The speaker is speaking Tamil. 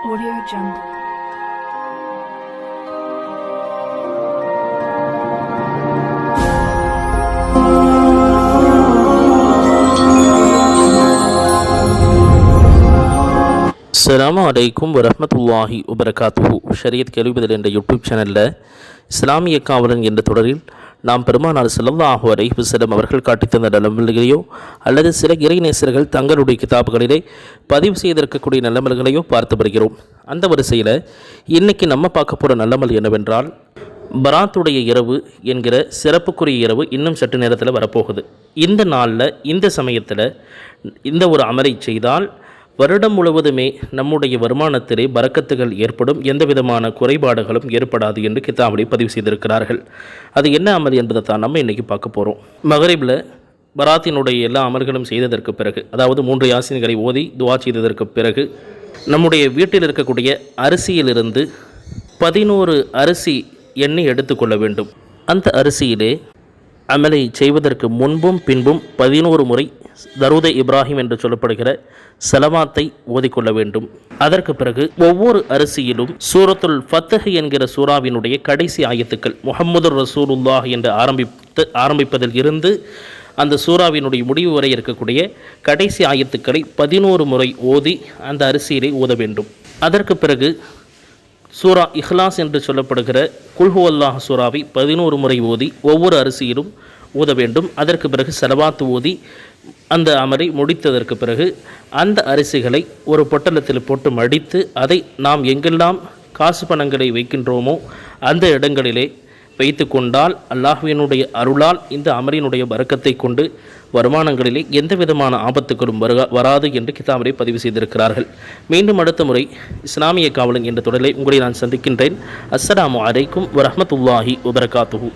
Audio Jungle. அஸ்ஸலாமு வலைக்கும் வரமத்துல்லாஹி வபரகாத்துஹு ஷரியத் கேள்விபதில் என்ற யூடியூப் சேனலில் இஸ்லாமிய காவலன் என்ற தொடரில் நாம் பெருமானார் ஸல்லல்லாஹு அலைஹி வஸல்லம் அவர்கள் காட்டித் தந்த அல்லது சில இறைநேசர்கள் தங்களுடைய கிதாபுகளிலே பதிவு செய்திருக்கக்கூடிய நல்லமல்களையோ பார்த்து வருகிறோம். அந்த வரிசையில் இன்னைக்கு நம்ம பார்க்க போகிற நல்லமல் என்னவென்றால் பராத்துடைய இரவு என்கிற சிறப்புக்குரிய இரவு இன்னும் சற்று நேரத்தில் வரப்போகுது. இந்த நாளில் இந்த சமயத்தில் இந்த ஒரு அமலை செய்தால் வருடம் முழுவதுமே நம்முடைய வருமானத்திலே பறக்கத்துகள் ஏற்படும் எந்த விதமான குறைபாடுகளும் ஏற்படாது என்று கிதாபடி பதிவு செய்திருக்கிறார்கள். அது என்ன அமல் என்பதை தான் நம்ம இன்றைக்கி பார்க்க போகிறோம் மகரிபில் பராத்தினுடைய எல்லா அமல்களும் செய்ததற்கு பிறகு அதாவது மூன்று யாசின்களை ஓதி துவா செய்ததற்கு பிறகு நம்முடைய வீட்டில் இருக்கக்கூடிய அரிசியிலிருந்து பதினோரு அரிசி எண்ணெய் எடுத்துக்கொள்ள வேண்டும். அந்த அரிசியிலே அமலை செய்வதற்கு முன்பும் பின்பும் பதினோரு முறை தருத இப்ராஹிம் என்று சொல்லப்படுகிற செலவாத்தை ஓதிக்கொள்ள வேண்டும். அதற்கு பிறகு ஒவ்வொரு அரிசியிலும் சூரத்துல் ஃபத்தஹ் என்கிற சூறாவினுடைய கடைசி ஆயத்துக்கள் முகமது ரசூலுல்லாஹ் என்று ஆரம்பித்து ஆரம்பிப்பதில் இருந்து அந்த சூறாவினுடைய முடிவு வரை இருக்கக்கூடிய கடைசி ஆயத்துக்களை பதினோரு முறை ஓதி அந்த அரிசியிலே ஓத வேண்டும். அதற்கு பிறகு சூரா இஹ்லாஸ் என்று சொல்லப்படுகிற குல்ஹு அல்லாஹ் சூறாவை பதினோரு முறை ஓதி ஒவ்வொரு அரிசியிலும் ஊத வேண்டும். அதற்கு பிறகு செலவாத்து ஊதி அந்த அமரை முடித்ததற்கு பிறகு அந்த அரிசிகளை ஒரு பொட்டலத்தில் போட்டு மடித்து அதை நாம் எங்கெல்லாம் காசு பணங்களை வைக்கின்றோமோ அந்த இடங்களிலே வைத்து கொண்டால் அல்லாஹுவினுடைய அருளால் இந்த அமரினுடைய வரக்கத்தை கொண்டு வருமானங்களிலே எந்த விதமான ஆபத்துகளும் வருகா வராது என்று கிதாபரை பதிவு செய்திருக்கிறார்கள். மீண்டும் அடுத்த முறை இஸ்லாமிய காவலன் என்ற தொடரை உங்களை நான் சந்திக்கின்றேன். அஸ்ஸலாமு அலைக்கும் வரமத்துல்லாஹி வபரகாத்துஹு.